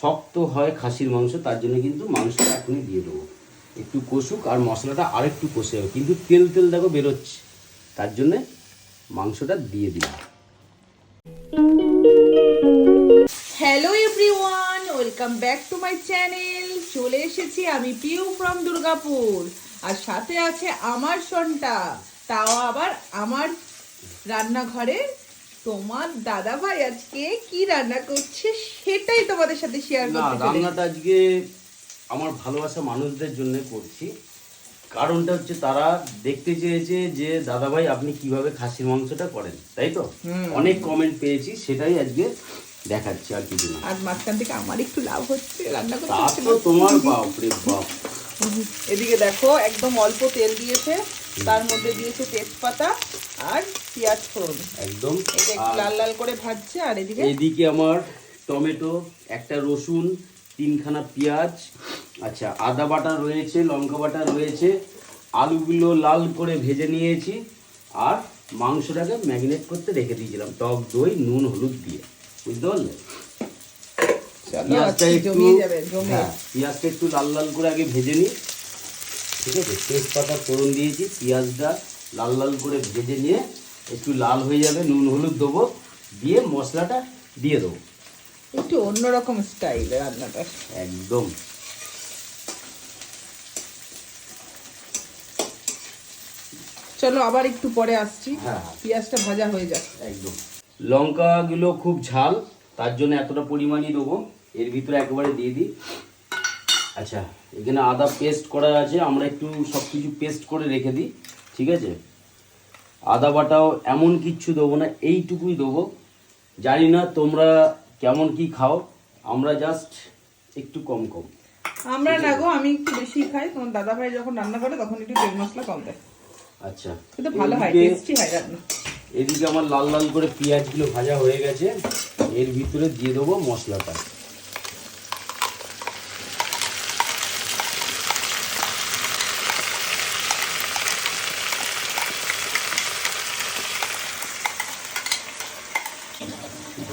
শক্ত হয় খাসির মাংস, তার জন্য কিন্তু মাংসটা এখনই দিয়ে দেবো। একটু কষুক আর মশলাটা আরেকটু কষে হবে। কিন্তু তেল তেল দেখো বেরোচ্ছে। তার জন্যে মাংসটা দিয়ে দিলাম। Hello everyone welcome back to my channel চলে এসেছি আমি পিউ ফ্রম দুর্গাপুর। আর সাথে আছে আমার সন্টা। তাও আবার আমার রান্নাঘরে তোমার দাদা ভাই আজকে কি রান্না করছে সেটাই তোমাদের সাথে শেয়ার করতে চলেছি। রান্নাটা আজকে আমার ভালোবাসা মানুষদের জন্য করছি। কারণটা হচ্ছে তারা দেখতে চেয়েছে যে দাদাভাই আপনি কীভাবে খাসির মাংসটা করেন? তাই তো? অনেক কমেন্ট পেয়েছি সেটাই আজকে দেখাচ্ছি আর কিছু না। আর মাঝখান থেকে আমার একটু লাভ হচ্ছে রান্না করতে তা তো তোমার বাপ রে বাপ। এদিকে দেখো একদম অল্প তেল দিয়েছে তার মধ্যে দিয়েছে তেজপাতা আর পেঁয়াজ ফোড়ন। একদম। এটা একটু লাল লাল করে ভাজছে আর এদিকে? এদিকে আমার টমেটো একটা রসুন তিনখানা পেঁয়াজ আচ্ছা আদা বাটা রয়েছে লঙ্কা বাটা রয়েছে আলুগুলো লাল করে ভেজে নিয়েছি আর মাংসটাকে ম্যারিনেট করতে রেখে দিয়েছিলাম টক দই নুন হলুদ দিয়ে। বুঝতে পারলে? পেঁয়াজটা একটু হ্যাঁ পেঁয়াজটা একটু লাল লাল করে আগে ভেজে নিই। ঠিক আছে? তেজপাতা ফোড়ন দিয়েছি পেঁয়াজটা লাল লাল করে ভেজে নিয়ে একটু লাল হয়ে যাবে নুন হলুদ দেবো দিয়ে মশলাটা দিয়ে দেবো। একটু অন্যরকম স্টাইল রান্নাটা। একদম। চলো আবার একটু পরে আসছি। হ্যাঁ হ্যাঁ। পেঁয়াজটা ভাজা হয়ে যাক। একদম। লঙ্কাগুলো খুব ঝাল তার জন্য এতটা পরিমাণই দেবো। এর ভিতরে একেবারে দিয়ে দিই। আচ্ছা এখানে আদা পেস্ট করা আছে আমরা একটু সব কিছু পেস্ট করে রেখে দিই। ঠিক আছে? আদা বাটাও এমন কিচ্ছু দেবো না এইটুকুই দেবো। জানি না তোমরা কেমন কি খাও আমরা জাস্ট একটু কম কম আমরা না গো আমি একটু বেশি খাই তোমার দাদা ভাই যখন রান্না করে তখন একটু তেল মশলা কম দেয়। আচ্ছা। কিন্তু ভালো হয় এদিকে- টেস্টি হয় রান্না। এদিকে আমার লাল লাল করে পেঁয়াজগুলো ভাজা হয়ে গেছে এর ভিতরে দিয়ে দেবো মশলাটা।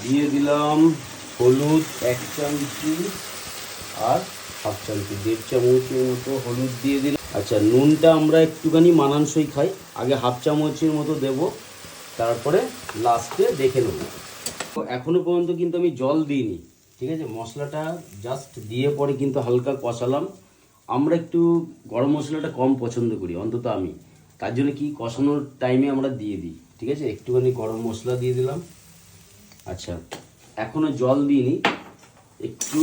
দিয়ে দিলাম হলুদ এক চামচি আর হাফ চামচি দেড় চামচের মতো হলুদ দিয়ে দিলাম। আচ্ছা নুনটা আমরা একটুখানি মানানসই খাই। আগে হাফ চামচের মতো দেব, তারপরে লাস্টে দেখে নেব। তো এখনও পর্যন্ত কিন্তু আমি জল দিইনি, ঠিক আছে? মশলাটা জাস্ট দিয়ে পরে কিন্তু হালকা কষালাম। আমরা একটু গরম মশলাটা কম পছন্দ করি, অন্তত আমি। তার জন্য কি কষানোর টাইমে আমরা দিয়ে দিই, ঠিক আছে? একটুখানি গরম মশলা দিয়ে দিলাম। আচ্ছা এখনও জল দিইনি। একটু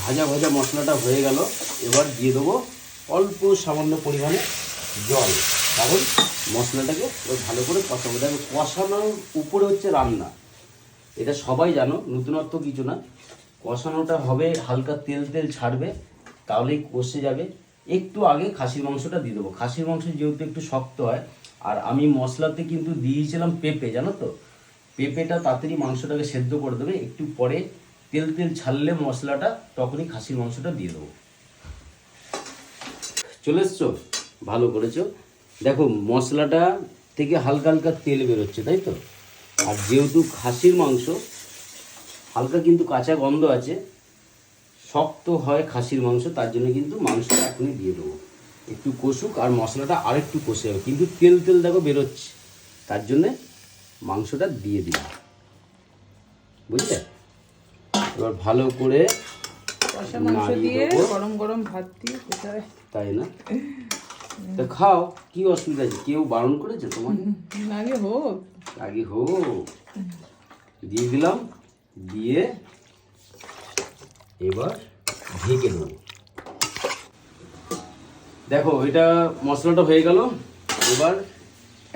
ভাজা ভাজা মশলাটা হয়ে গেল। এবার দিয়ে দেবো অল্প সামান্য পরিমাণে জল। কারণ মশলাটাকে ভালো করে কষাবো। দেখো, কষানোর উপরে হচ্ছে রান্না। এটা সবাই জানো, নতুনত্ব কিছু না। কষানোটা হবে, হালকা তেল তেল ছাড়বে, তাহলেই কষে যাবে। একটু আগে খাসির মাংসটা দিয়ে দেবো। খাসির মাংস যেহেতু একটু শক্ত হয়, আর আমি মশলাতে কিন্তু দিয়েছিলাম পেঁপে, জানো তো? পেঁপেটা তাড়াতাড়ি মাংসটাকে সেদ্ধ করে দেবে, একটু পরে তেল তেল ছাড়লে মশলাটা তখনই খাসির মাংসটা দিয়ে দেবো। চলে এসছো? ভালো করেছ। দেখো, মশলাটা থেকে হালকা হালকা তেল বেরোচ্ছে, তাই তো? আর যেহেতু খাসির মাংস, হালকা কিন্তু কাঁচা গন্ধ আছে, শক্ত হয় খাসির মাংস, তার জন্য কিন্তু মাংসটা এখনই দিয়ে দেবো। একটু কষুক আর মশলাটা আরেকটু কষে হবে কিন্তু তেল তেল দেখো বেরোচ্ছে, তার জন্যে মাংসটা দিয়ে দিলাম। বুঝলে? এবার ভালো করে। গরম গরম ভাত দিয়ে তাই না? তা খাও কি অসুবিধা আছে? কেউ বারণ করেছে তোমাকে? আগে হোক। আগে হো দিয়ে দিলাম দিয়ে এবার ঢেকে দেবো। দেখো এটা মশলাটা হয়ে গেল। এবার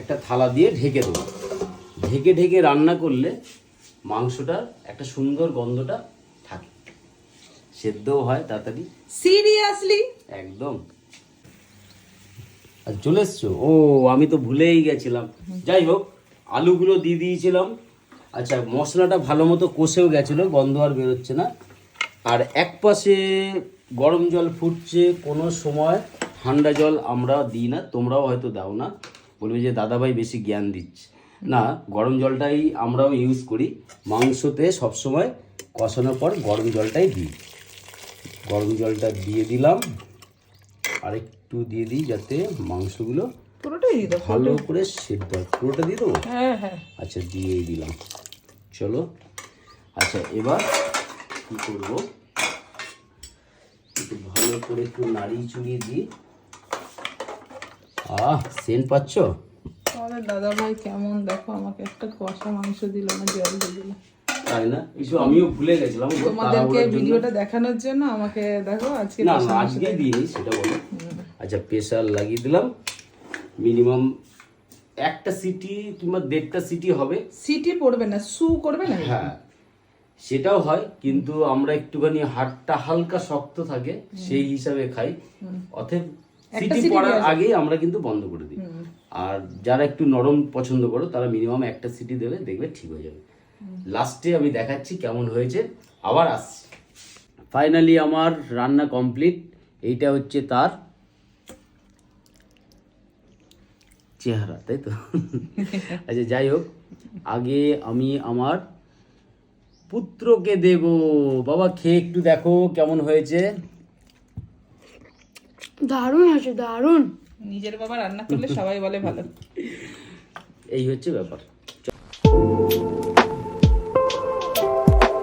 একটা থালা দিয়ে ঢেকে দেবো। ঢেকে ঢেকে রান্না করলে মাংসটার একটা সুন্দর গন্ধটা থাকে। সেদ্ধও হয় তাড়াতাড়ি। সিরিয়াসলি? একদম। আর চলে এসছো? ও আমি তো ভুলেই গেছিলাম। যাই হোক আলুগুলো দিয়ে দিয়েছিলাম। আচ্ছা মশলাটা ভালো মতো কষেও গেছিল গন্ধ আর বেরোচ্ছে না। আর এক পাশে গরম জল ফুটছে কোনো সময় ঠান্ডা জল আমরা দিই না তোমরাও হয়তো দাও না। বলবে যে দাদাভাই বেশি জ্ঞান দিচ্ছে। না গরম জলটাই আমরাও ইউজ করি। মাংসতে সবসময় কষানোর পর গরম জলটাই দিই। গরম জলটা দিয়ে দিলাম। আর একটু দিয়ে দিই যাতে মাংসগুলো পুরোটাই দিয়ে দাও ভালো করে সেদ্ধ হয়। পুরোটা দিয়ে দেবো? হ্যাঁ হ্যাঁ। আচ্ছা দিয়েই দিলাম। চলো। আচ্ছা এবার কি করব? একটু ভালো করে একটু নাড়িয়ে চুড়িয়ে দিই। আহ সেন্ট পাচ্ছ? আমাদের দাদা ভাই কেমন? দেখো আমাকে একটা কষা মাংস দিল না জল দিয়ে দিল। তাই না? কিছু আমিও ভুলে গেছিলাম তোমাদেরকে ভিডিওটা দেখানোর জন্য আমাকে দেখো আজকে না না আজকে দিইনি সেটা বলো। আচ্ছা প্রেশার লাগিয়ে দিলাম। মিনিমাম একটা সিটি কিংবা দেড়টা সিটি হবে। সিটি পড়বে না সু করবে না? হ্যাঁ সেটাও হয় কিন্তু আমরা একটুখানি হাড়টা হালকা শক্ত থাকে সেই হিসাবে খাই। অতএব সিটি পড়ার আগেই আমরা কিন্তু বন্ধ করে দিই। আর যারা একটু নরম পছন্দ করো, তারা মিনিমাম একটা সিটি দেবে, দেখবে ঠিক হয়ে যাবে। লাস্টে আমি দেখাচ্ছি কেমন হয়েছে, আবার আসছি। ফাইনালি আমার রান্না কমপ্লিট এইটা হচ্ছে তার চেহারা, তাই তো? আচ্ছা যাই হোক, আগে আমি আমার পুত্রকে দেব। বাবা, খেয়ে একটু দেখো কেমন হয়েছে। দারুণ আছে দারুণ। নিজের বাবা রান্না করলে সবাই বলে ভালো। এই হচ্ছে ব্যাপার।